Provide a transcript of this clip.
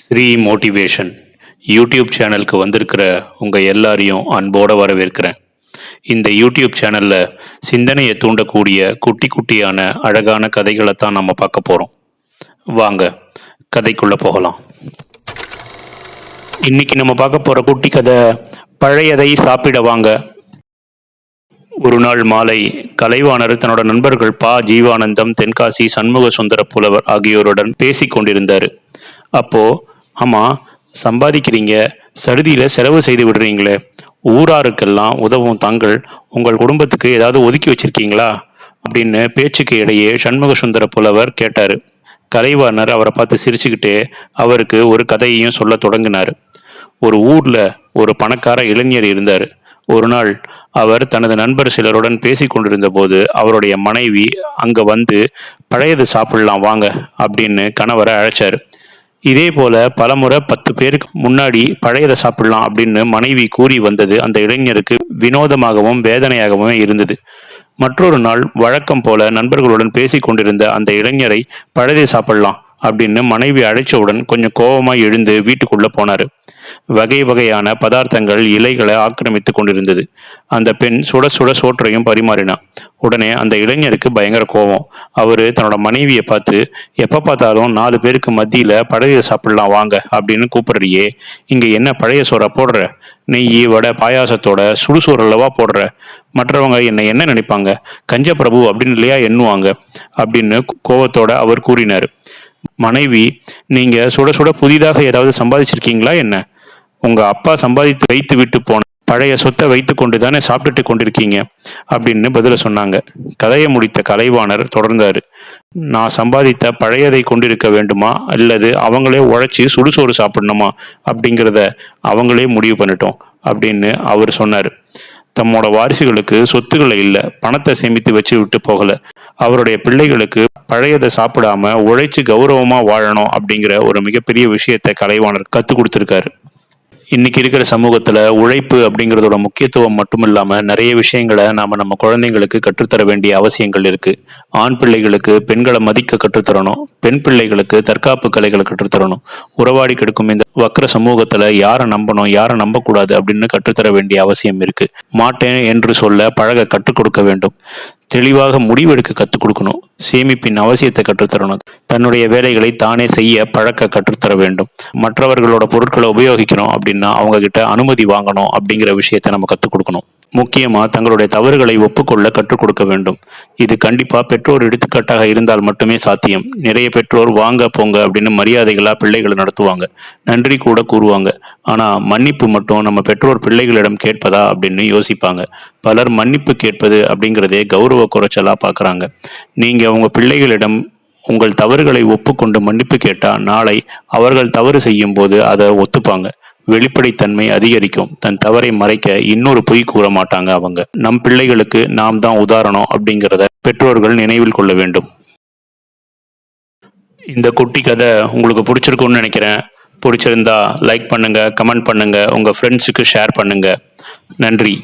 Sri motivation YouTube சேனலுக்கு வந்திருக்கிற உங்கள் எல்லாரையும் அன்போடு வரவேற்கிறேன். இந்த யூடியூப் சேனலில் சிந்தனையை தூண்டக்கூடிய குட்டி குட்டியான அழகான கதைகளை தான் நம்ம பார்க்க போகிறோம் வாங்க கதைக்குள்ளே போகலாம். இன்னைக்கு நம்ம பார்க்க போகிற குட்டி கதை பழையதை சாப்பிட வாங்க. ஒரு நாள் மாலை கலைவாணர் தன்னோட நண்பர்கள் பா ஜீவானந்தம் தென்காசி சண்முக சுந்தர புலவர் ஆகியோருடன் பேசிக் கொண்டிருந்தார். அப்போ அம்மா சம்பாதிக்கிறீங்க. சடுதியில செலவு செய்து விடுறீங்களே. ஊராருக்கெல்லாம் உதவும் தாங்கள் உங்கள் குடும்பத்துக்கு ஏதாவது ஒதுக்கி வச்சிருக்கீங்களா? அப்படின்னு பேச்சுக்கு இடையே சண்முக சுந்தர புலவர் கேட்டார். கலைவாணர் அவரை பார்த்து சிரிச்சுக்கிட்டே அவருக்கு ஒரு கதையையும் சொல்ல தொடங்கினார். ஒரு ஊர்ல ஒரு பணக்கார இளைஞர் இருந்தார். ஒரு நாள் அவர் தனது நண்பர் சிலருடன் பேசி கொண்டிருந்த போது அவருடைய மனைவி அங்க வந்து பழையது சாப்பிடலாம் வாங்க அப்படின்னு கணவரை அழைச்சார். இதே போல பலமுறை பத்து பேருக்கு முன்னாடி பழையதை சாப்பிடலாம் அப்படின்னு மனைவி கூறி வந்தது அந்த இளைஞருக்கு வினோதமாகவும் வேதனையாகவும் இருந்தது. மற்றொரு நாள் வழக்கம் போல நண்பர்களுடன் பேசிக் கொண்டிருந்த அந்த இளைஞரை பழையதை சாப்பிடலாம் அப்படின்னு மனைவி அழைச்சவுடன் கொஞ்சம் கோபமாய் எழுந்து வீட்டுக்குள்ள போனாரு. வகை வகையான பதார்த்தங்கள் இலைகளை ஆக்கிரமித்து கொண்டிருந்தது. அந்த பெண் சுட சுட சோற்றையும் பரிமாறினான் உடனே அந்த இளைஞருக்கு பயங்கர கோபம். அவரு தன்னோட மனைவியை பார்த்து எப்ப பார்த்தாலும் நாலு பேருக்கு மத்தியில பழைய சாப்பிடலாம் வாங்க அப்படின்னு கூப்பிடுறியே. இங்க என்ன பழைய சோறா போடுற? நெய் வடை பாயாசத்தோட சுடுசோறு அல்லவா போடுற? மற்றவங்க என்னை என்ன நினைப்பாங்க? கஞ்ச பிரபு அப்படின்னு இல்லையா எண்ணுவாங்க அப்படின்னு கோபத்தோட அவர் கூறினார். மனைவி நீங்க சுட சுட புதிதாக ஏதாவது சம்பாதிச்சிருக்கீங்களா என்ன? உங்க அப்பா சம்பாதித்து வைத்து விட்டு போன பழைய சொத்தை வைத்து கொண்டு தானே சாப்பிட்டுட்டு கொண்டிருக்கீங்க? அப்படின்னு பதில சொன்னாங்க. கதையை முடித்த கலைவாணர் தொடர்ந்தாரு. நான் சம்பாதித்த பழையதை கொண்டிருக்க வேண்டுமா? அல்லது அவங்களே உழைச்சி சுடுசோறு சாப்பிடணுமா? அப்படிங்கிறத அவங்களே முடிவு பண்ணிட்டோம் அப்படின்னு அவர் சொன்னார். தம்மோட வாரிசுகளுக்கு சொத்துக்களை இல்லை பணத்தை சேமித்து வச்சு விட்டு போகல. அவருடைய பிள்ளைகளுக்கு பழையதை சாப்பிடாம உழைச்சு கௌரவமா வாழணும் அப்படிங்கிற ஒரு மிகப்பெரிய விஷயத்தை கலைவாணர் கற்றுக் கொடுத்துருக்காரு. இன்னைக்கு இருக்கிற சமூகத்துல உழைப்பு அப்படிங்கிறதோட முக்கியத்துவம் மட்டும் இல்லாமல் நிறைய விஷயங்களை நாம நம்ம குழந்தைங்களுக்கு கற்றுத்தர வேண்டிய அவசியங்கள் இருக்கு. ஆண் பிள்ளைகளுக்கு பெண்களை மதிக்க கற்றுத்தரணும். பெண் பிள்ளைகளுக்கு தற்காப்பு கலைகளை கற்றுத்தரணும். உறவாடி கெடுக்கும் இந்த வக்கர சமூகத்துல யாரை நம்பணும் யாரை நம்பக்கூடாது அப்படின்னு கற்றுத்தர வேண்டிய அவசியம் இருக்கு. மாட்டேன் என்று சொல்ல பழக கற்றுக் கொடுக்க வேண்டும். தெளிவாக முடிவெடுக்க கற்றுக் கொடுக்கணும். சேமிப்பின் அவசியத்தை கற்றுத்தரணும். தன்னுடைய வேலைகளை தானே செய்ய பழக்க கற்றுத்தர வேண்டும். மற்றவர்களோட பொருட்களை உபயோகிக்கணும் அப்படின்னா அவங்க கிட்ட அனுமதி வாங்கணும் அப்படிங்கிற விஷயத்தை நம்ம கற்றுக் கொடுக்கணும். முக்கியமாக தங்களுடைய தவறுகளை ஒப்புக்கொள்ள கற்றுக் கொடுக்க வேண்டும். இது கண்டிப்பாக பெற்றோர் எடுத்துக்காட்டாக இருந்தால் மட்டுமே சாத்தியம். நிறைய பெற்றோர் வாங்க போங்க அப்படின்னு மரியாதைகளாக பிள்ளைகளை நடத்துவாங்க. நன்றி கூட கூறுவாங்க. ஆனால் மன்னிப்பு மட்டும் நம்ம பெற்றோர் பிள்ளைகளிடம் கேட்பதா அப்படின்னு யோசிப்பாங்க. பலர் மன்னிப்பு கேட்பது அப்படிங்கிறதே கௌரவ குறைச்சலாக பார்க்குறாங்க நீங்கள் உங்கள் பிள்ளைகளிடம் உங்கள் தவறுகளை ஒப்புக்கொண்டு மன்னிப்பு கேட்டால் நாளை அவர்கள் தவறு செய்யும் போது அதை ஒத்துப்பாங்க. வெளிப்படைத்தன்மை அதிகரிக்கும். தன் தவறை மறைக்க இன்னொரு பொய் கூற மாட்டாங்க அவங்க. நம் பிள்ளைகளுக்கு நாம் தான் உதாரணம் அப்படிங்கிறத பெற்றோர்கள் நினைவில் கொள்ள வேண்டும். இந்த குட்டி கதை உங்களுக்கு பிடிச்சிருக்கும்னு நினைக்கிறேன். பிடிச்சிருந்தா லைக் பண்ணுங்க கமெண்ட் பண்ணுங்க உங்க ஃப்ரெண்ட்ஸுக்கு ஷேர் பண்ணுங்க. நன்றி.